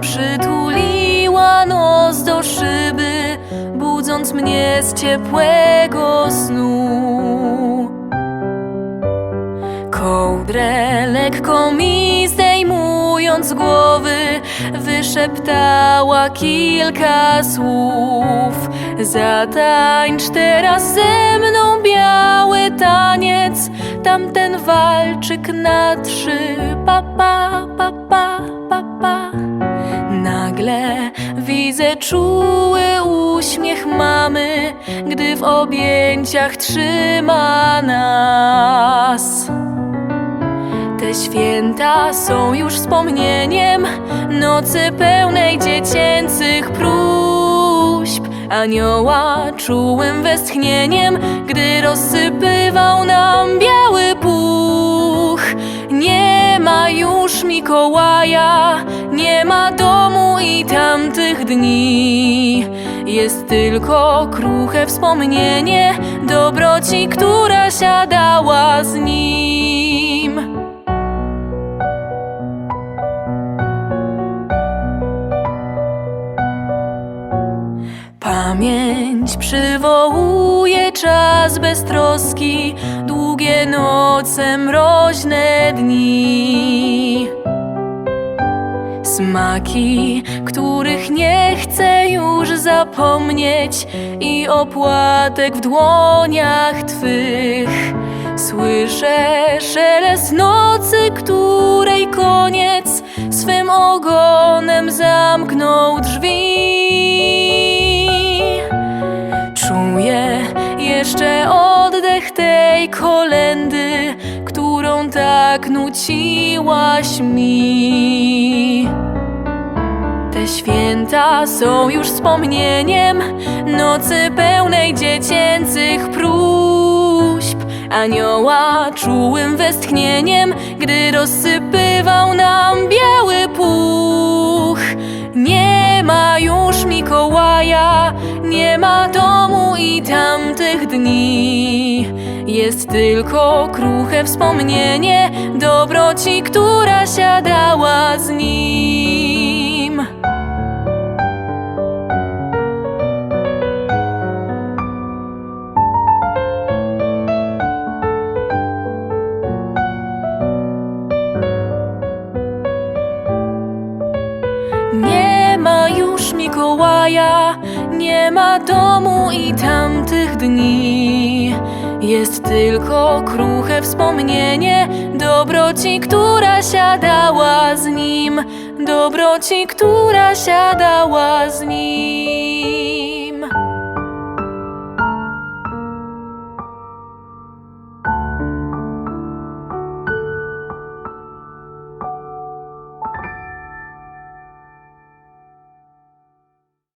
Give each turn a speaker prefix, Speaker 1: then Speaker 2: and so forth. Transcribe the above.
Speaker 1: przytuliła nos do szyby, budząc mnie z ciepłego snu. Kołdrę lekko mi zdejmując głowy, wyszeptała kilka słów. Zatańcz teraz ze mną biały taniec, tamten walczyk na trzy. Pa, pa, pa, pa. Nagle widzę czuły uśmiech mamy, gdy w objęciach trzyma nas. Te święta są już wspomnieniem nocy pełnej dziecięcych próśb. Anioła czułym westchnieniem, gdy rozsypywał nam biały puch. Nie ma już Mikołaja, nie ma domu i tamtych dni. Jest tylko kruche wspomnienie dobroci, która siadała z nim. Pamięć przywołuje czas beztroski, długie noce, mroźne dni. Smaki, których nie chcę już zapomnieć, i opłatek w dłoniach twych. Słyszę szelest nocy, której koniec swym ogonem zamknął drzwi. Tak nuciłaś mi. Te święta są już wspomnieniem nocy pełnej dziecięcych próśb. Anioła czułym westchnieniem, gdy rozsypywał nam biały puch. Nie ma już Mikołaja, nie ma domu i tamtych dni. Jest tylko kruche wspomnienie dobroci, która siadała z nim. Nie ma już Mikołaja, nie ma domu i tamtych dni. Jest tylko kruche wspomnienie dobroci, która siadała z nim, dobroci, która siadała z nim.